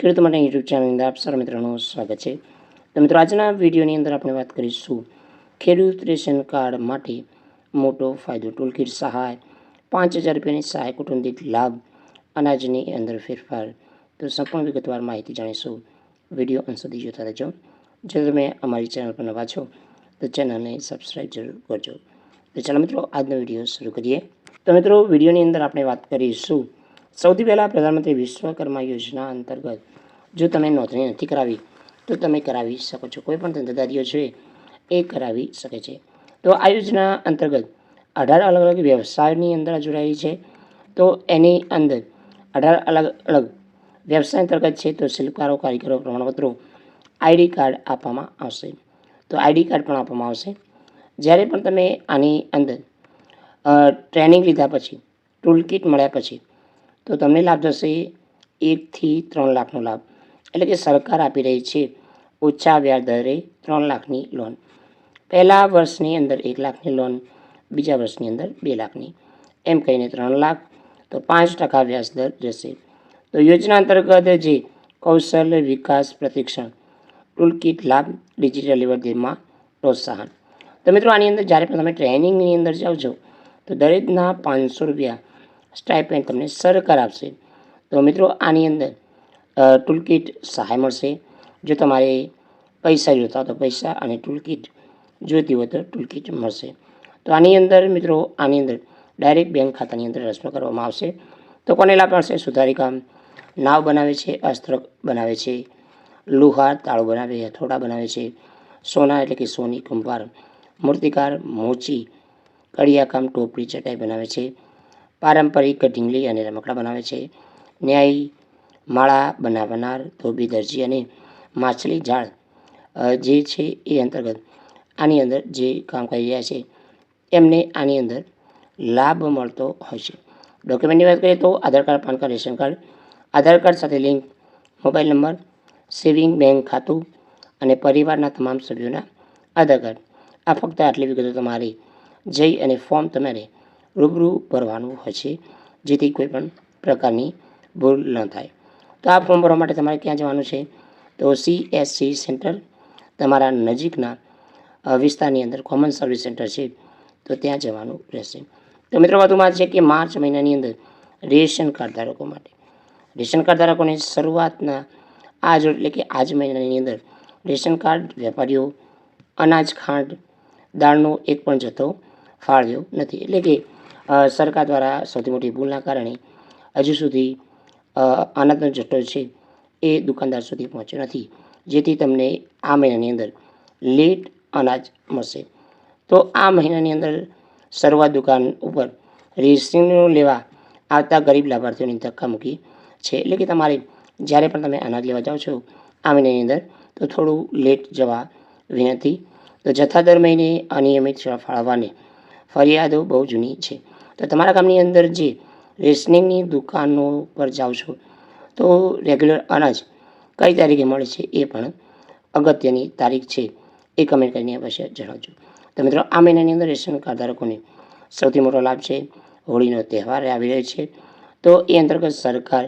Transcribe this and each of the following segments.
ખેડૂત માટે યુટ્યુબ ચેનલની અંદર આપ સર્વ મિત્રોનું સ્વાગત છે. તો મિત્રો, આજના વિડીયોની અંદર આપણે વાત કરીશું ખેડૂત રેશન કાર્ડ માટે મોટો ફાયદો. ટૂલકીટ સહાય, પાંચ હજાર રૂપિયાની સહાય કુટુંબ લાભ, અનાજની અંદર ફેરફાર. તો સંપૂર્ણ વિગતવાર માહિતી જાણીશું. વીડિયો અંત સુધી જોતા રહેજો. જો તમે અમારી ચેનલ પર નવા છો, તો ચેનલને સબસ્ક્રાઈબ જરૂર કરજો. તો ચાલો મિત્રો, આજનો વીડિયો શરૂ કરીએ. તો મિત્રો, વિડીયોની અંદર આપણે વાત કરીશું સૌથી પહેલાં પ્રધાનમંત્રી વિશ્વકર્મા યોજના અંતર્ગત જો તમે નોંધણી નથી કરાવી, તો તમે કરાવી શકો છો. કોઈ પણ ધંધાદારીઓ છે, એ કરાવી શકે છે. તો આ યોજના અંતર્ગત અઢાર અલગ અલગ વ્યવસાયની અંદર જોડાયેલી છે. તો એની અંદર અઢાર અલગ અલગ વ્યવસાય અંતર્ગત છે, તો શિલ્પકારો, કારીગરો, પ્રમાણપત્રો, આઈડી કાર્ડ આપવામાં આવશે. તો આઈડી કાર્ડ પણ આપવામાં આવશે. જ્યારે પણ તમે આની અંદર ટ્રેનિંગ લીધા પછી ટૂલ કિટ મળ્યા પછી તો તમને લાભ થશે એકથી ત્રણ લાખનો લાભ. એટલે કે સરકાર આપી રહી છે ઓછા વ્યાજ દરે ત્રણ લાખની લોન પહેલા વર્ષની અંદર એક લાખની લોન બીજા વર્ષની અંદર બે લાખની. એમ કહીને ત્રણ લાખ, તો પાંચ ટકા વ્યાજ દર રહેશે તો યોજના અંતર્ગત જે કૌશલ્ય વિકાસ પ્રશિક્ષણ ટૂલકીટ લાભ, ડિજિટલ લેવડદેવમાં પ્રોત્સાહન. તો મિત્રો, આની અંદર જ્યારે પણ તમે ટ્રેનિંગની અંદર જાઓ છો, તો દરેકના પાંચસો રૂપિયા સ્ટાઇપેન્ડ તમને સરકાર આપશે તો મિત્રો, આની અંદર ટૂલકીટ સહાય મળશે. જો તમારે પૈસા જોતા તો પૈસા અને ટૂલકીટ જોઈતી હોય તો ટૂલકીટ મળશે. તો આની અંદર મિત્રો, આની અંદર ડાયરેક્ટ બેંક ખાતાની અંદર ટ્રાન્સફર કરવામાં આવશે. તો કોને લાભ મળશે? સુધારિકા નાવ બનાવે છે, અસ્ત્ર બનાવે છે. લુહાર, તાળો બનાવે, હથોડા બનાવે છે. સોના એટલે કે સોની, કુંભાર, મૂર્તિકાર, મોચી, કડિયાકામ ટોપડી ચટાઈ બનાવે છે. પારંપરિક ઢીંગલી અને રમકડા બનાવે છે. ન્યાય માળા બનાવનાર ધોબી દરજી અને માછલી ઝાડ જે છે એ અંતર્ગત આની અંદર જે કામ કરી રહ્યા છે, એમને આની અંદર લાભ મળતો હોય છે. ડોક્યુમેન્ટની વાત કરીએ તો Aadhaar card, PAN card, ration card, Aadhaar card સાથે link, mobile number, saving bank ખાતું અને પરિવારના તમામ સભ્યોના આધાર કાર્ડ. આ ફક્ત આટલી વિગતો તમારે. જઈ અને ફોર્મ તમારે રૂબરૂ ભરવાનું છે, જેથી કોઈ પણ પ્રકારની ભૂલ ન થાય. તો આ ફોર્મ ભરવા માટે તમારે ક્યાં જવાનું છે? તો સીએસસી સેન્ટર, તમારા નજીકના વિસ્તારની અંદર કોમન સર્વિસ સેન્ટર છે, તો ત્યાં જવાનું રહેશે. તો મિત્રો વધુમાં છે કે માર્ચ મહિનાની અંદર રેશન કાર્ડ ધારકો માટે. રેશન કાર્ડ ધારકોને શરૂઆતના આજ એટલે કે આજ મહિનાની અંદર રેશન કાર્ડ વેપારીઓ અનાજ, ખાંડ, દાળનો એક પણ જથ્થો ફાળ્યો નથી. એટલે કે સરકાર દ્વારા સૌથી મોટી ભૂલના કારણે હજુ સુધી અનાજનો જથ્થો છે એ દુકાનદાર સુધી પહોંચ્યો નથી. જેથી તમને આ મહિનાની અંદર લેટ અનાજ મળશે. તો આ મહિનાની અંદર શરૂઆત દુકાન ઉપર રેશનિંગ લેવા આવતા ગરીબ લાભાર્થીઓની ધક્કામુક્કી છે. એટલે કે તમારે જ્યારે પણ તમે અનાજ લેવા જાઓ છો આ મહિનાની અંદર, તો થોડું લેટ જવા વિનંતી. તો જથ્થા દર મહિને અનિયમિત ફાળવવાની ફરિયાદો બહુ જૂની છે. તો તમારા ગામની અંદર જે રેશનિંગની દુકાનો પર જાઓ છો, તો રેગ્યુલર અનાજ કઈ તારીખે મળે છે એ પણ અગત્યની તારીખ છે એ કમેન્ટ કરીને અવશ્ય જણાવજો. તો મિત્રો, આ મહિનાની અંદર રેશન કાર્ડ ધારકોને સૌથી મોટો લાભ છે, હોળીનો તહેવાર આવી રહ્યો છે. તો એ અંતર્ગત સરકાર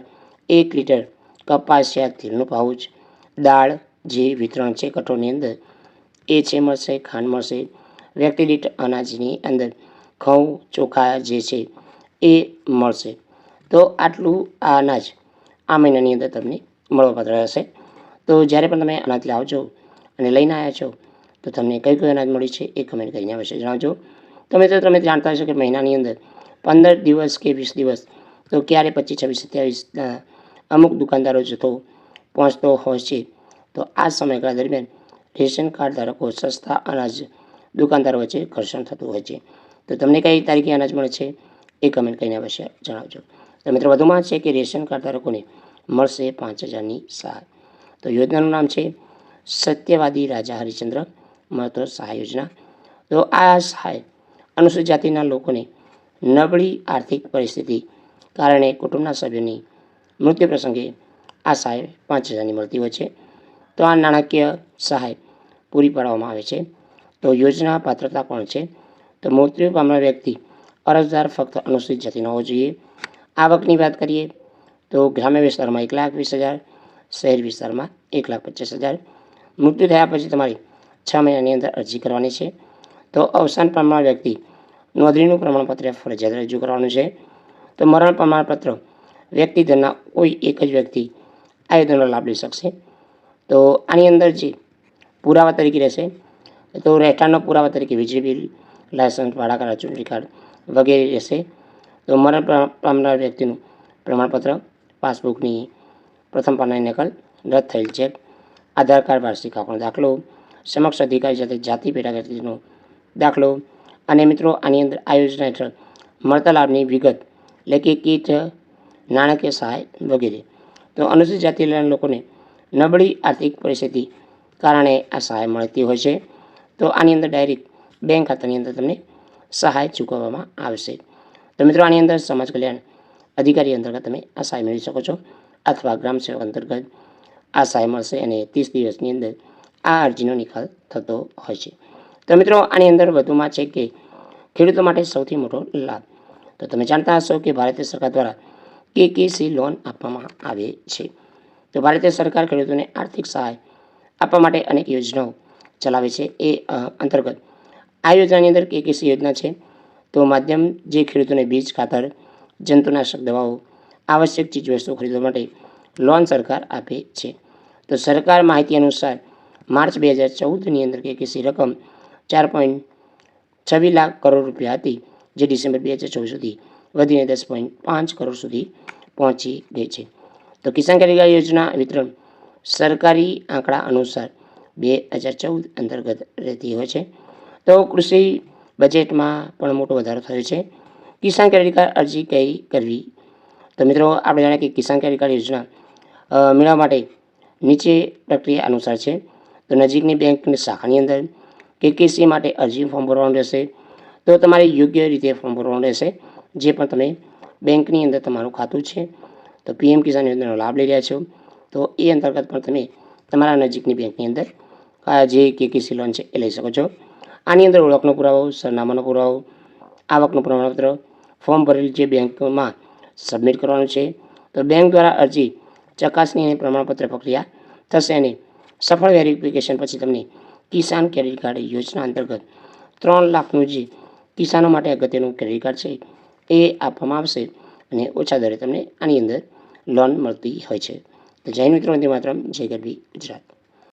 એક લીટર કપાસિયા તેલનું પાઉચ, દાળ જે વિતરણ છે કઠોળની અંદર, એ છે મળશે, ખાંડ મળશે વ્યક્તિ દીઠ અનાજની અંદર ઘઉં ચોખા જે છે એ મળશે. તો આટલું આ અનાજ આ મહિનાની અંદર તમને મળવાપાત્ર રહેશે. તો જ્યારે પણ તમે અનાજ લાવો છો અને લઈને આવ્યા છો, તો તમને કઈ કઈ અનાજ મળ્યું છે એ કમેન્ટ કરીને અવશ્ય જણાવજો. તમે તો તમે જાણતા હશો કે મહિનાની અંદર પંદર દિવસ કે વીસ દિવસ, તો ક્યારે પચીસ, છવ્વીસ, સત્યાવીસ અમુક દુકાનદારો જથ્થો પહોંચતો હોય છે. તો આ સમયગાળા દરમિયાન રેશન કાર્ડ ધારકો સસ્તા અનાજ દુકાનદારો વચ્ચે ઘર્ષણ થતું હોય છે. તો તમને કઈ તારીખે અનાજ મળે છે એ કમેન્ટ કરીને અવશ્ય જણાવજો. તો મિત્રો, વધુમાં છે કે રેશન કાર્ડ ધારકોને મળશે પાંચ હજારની સહાય. તો યોજનાનું નામ છે સત્યવાદી રાજા હરિચંદ્ર મહત્વ સહાય યોજના. તો આ સહાય અનુસૂચિત જાતિના લોકોને નબળી આર્થિક પરિસ્થિતિ કારણે કુટુંબના સભ્યોની મૃત્યુ પ્રસંગે આ સહાય પાંચ હજારની મળતી હોય છે. તો આ નાણાકીય સહાય પૂરી પાડવામાં આવે છે. તો યોજના પાત્રતા કોણ છે. તો મૃત્યુ પામનાર વ્યક્તિ અરજદાર ફક્ત અનુસૂચિત જાતિનો હોવો જોઈએ. આવકની વાત કરીએ તો ગ્રામ્ય વિસ્તારમાં એક લાખ વીસ હજાર, શહેર વિસ્તારમાં એક લાખ પચાસ હજાર. મૃત્યુ થયા પછી તમારી છ મહિનાની અંદર અરજી કરવાની છે. તો અવસાન પામનાર વ્યક્તિ નોંધણીનું પ્રમાણપત્ર ફરજિયાત રજૂ કરવાનું છે. તો મરણ પ્રમાણપત્ર વ્યક્તિ ધરના કોઈ એક જ વ્યક્તિ આ યોજનાનો લાભ લઈ શકશે. તો આની અંદર જે પુરાવા તરીકે રહેશે, તો રહેઠાણનો પુરાવા તરીકે વીજળી બિલ લાયસન્સ ભાડા કરાર ચૂંટણી કાર્ડ વગેરે રહેશે. તો મરણ પામનાર વ્યક્તિનું પ્રમાણપત્ર, પાસબુકની પ્રથમ પાનાની નકલ રદ થયેલ છે. આધાર કાર્ડ, વાર્ષિક આપણો દાખલો, સમક્ષ અધિકારી સાથે જાતિ પેટા વ્યક્તિનો દાખલો અને મિત્રો આની અંદર આ યોજના હેઠળ મળતા લાભની વિગત એટલે કે કીટ, નાણાકીય સહાય વગેરે. તો અનુસૂચિત જાતિના લોકોને નબળી આર્થિક પરિસ્થિતિ કારણે આ સહાય મળતી હોય છે. તો આની અંદર ડાયરેક્ટ બેંક ખાતાની અંદર તમને સહાય ચૂકવવામાં આવશે. તો મિત્રો, આની અંદર સમાજ કલ્યાણ અધિકારી અંતર્ગત તમે આ સહાય મેળવી શકો છો અથવા ગ્રામ સેવક અંતર્ગત આ સહાય મળશે અને ત્રીસ દિવસની અંદર આ અરજીનો નિકાલ થતો હોય છે. તો મિત્રો, આની અંદર વધુમાં છે કે ખેડૂતો માટે સૌથી મોટો લાભ. તો તમે જાણતા હશો કે ભારતીય સરકાર દ્વારા કેકેસી લોન આપવામાં આવે છે. તો ભારતીય સરકાર ખેડૂતોને આર્થિક સહાય આપવા માટે અનેક યોજનાઓ ચલાવે છે. એ અંતર્ગત આ યોજનાની અંદર કેકેસી યોજના છે? તો માધ્યમ જે ખેડૂતોને બીજ, ખાતર, જંતુનાશક દવાઓ, આવશ્યક ચીજવસ્તુઓ ખરીદવા માટે લોન સરકાર આપે છે. તો સરકાર માહિતી અનુસાર માર્ચ બે હજાર ચૌદની અંદર કેકેસી રકમ ચાર પોઈન્ટ છવ્વીસ લાખ કરોડ રૂપિયા હતી, જે ડિસેમ્બર બે હજાર ચૌદ સુધી વધીને દસ પોઈન્ટ પાંચ કરોડ સુધી પહોંચી ગઈ છે. તો કિસાન ક્રેડિટ કાર્ડ યોજના વિતરણ સરકારી આંકડા અનુસાર બે હજાર ચૌદ અંતર્ગત રહેતી હોય છે. તો કૃષિ બજેટમાં પણ મોટો વધારો થયો છે. કિસાન ક્રેડિટ કાર્ડ અરજી કઈ કરવી? તો મિત્રો, આપણે જાણીએ કે કિસાન ક્રેડિટ કાર્ડ યોજના મેળવવા માટે નીચે પ્રક્રિયા અનુસાર છે. તો નજીકની બેંકની શાખાની અંદર કેકેસી માટે અરજી ફોર્મ ભરવાનું રહેશે. તો તમારે યોગ્ય રીતે ફોર્મ ભરવાનું રહેશે, જે પણ તમે બેંકની અંદર તમારું ખાતું છે. તો પીએમ કિસાન યોજનાનો લાભ લઈ રહ્યા છો. તો એ અંતર્ગત પણ તમે તમારા નજીકની બેંકની અંદર જે કેકેસી લોન છે એ લઈ શકો છો. આની અંદર ઓળખનો પુરાવો, સરનામાનો પુરાવો, આવકનું પ્રમાણપત્ર, ફોર્મ ભરેલું જે બેંકમાં સબમિટ કરવાનું છે. તો બેંક દ્વારા અરજી ચકાસણી અને પ્રમાણપત્ર પ્રક્રિયા થશે અને સફળ વેરિફિકેશન પછી તમને કિસાન ક્રેડિટ કાર્ડ યોજના અંતર્ગત ત્રણ લાખનું જે કિસાનો માટે અગત્યનું ક્રેડિટ કાર્ડ છે, એ આપવામાં આવશે અને ઓછા દરે તમને આની અંદર લોન મળતી હોય છે. તો હિન્દ મિત્રો, વંદે માતરમ, જય ગરબી ગુજરાત.